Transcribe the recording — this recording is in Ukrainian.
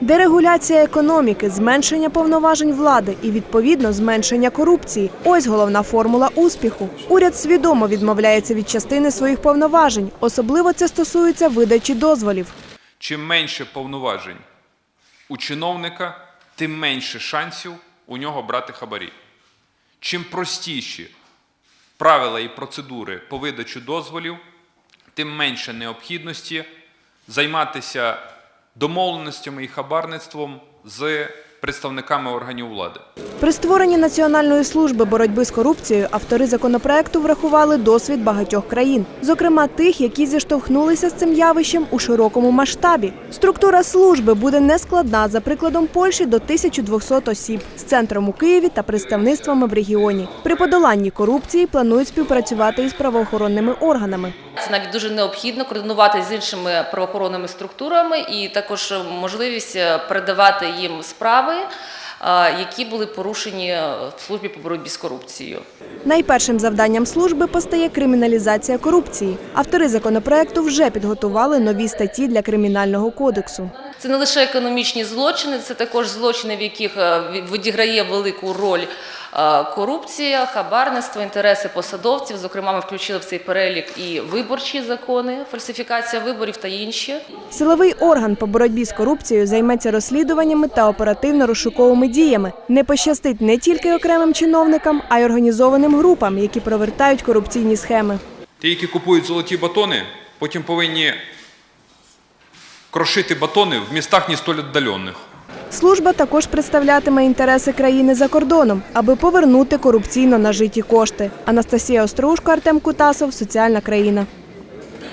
Дерегуляція економіки, зменшення повноважень влади і відповідно зменшення корупції. Ось головна формула успіху. Уряд свідомо відмовляється від частини своїх повноважень. Особливо це стосується видачі дозволів. Чим менше повноважень у чиновника, тим менше шансів у нього брати хабарі. Чим простіші правила і процедури по видачу дозволів, тим менше необхідності займатися домовленостями і хабарництвом з представниками органів влади. При створенні Національної служби боротьби з корупцією автори законопроекту врахували досвід багатьох країн, зокрема тих, які зіштовхнулися з цим явищем у широкому масштабі. Структура служби буде нескладна за прикладом Польщі до 1200 осіб з центром у Києві та представництвами в регіоні. При подоланні корупції планують співпрацювати із правоохоронними органами. Це навіть дуже необхідно координувати з іншими правоохоронними структурами і також можливість е, передавати їм справи, е, які були порушені в службі по боротьбі з корупцією. Найпершим завданням служби постає криміналізація корупції. Автори законопроекту вже підготували нові статті для кримінального кодексу. Це не лише економічні злочини, це також злочини, в яких е, відіграє велику роль е, корупція, хабарництво, інтереси посадовців. Зокрема, ми включили в цей перелік і виборчі закони, фальсифікація виборів та інші. Силовий орган по боротьбі з корупцією займеться розслідуваннями та оперативно-розшуковими діями. Не пощастить не тільки окремим чиновникам, а й організованим групам, які провертають корупційні схеми. Ті, які купують золоті батони, потім повинні крошити батони в містах не столь віддалених. Служба також представлятиме інтереси країни за кордоном, аби повернути корупційно нажиті кошти. Анастасія Острушко, Артем Кутасов, Соціальна країна.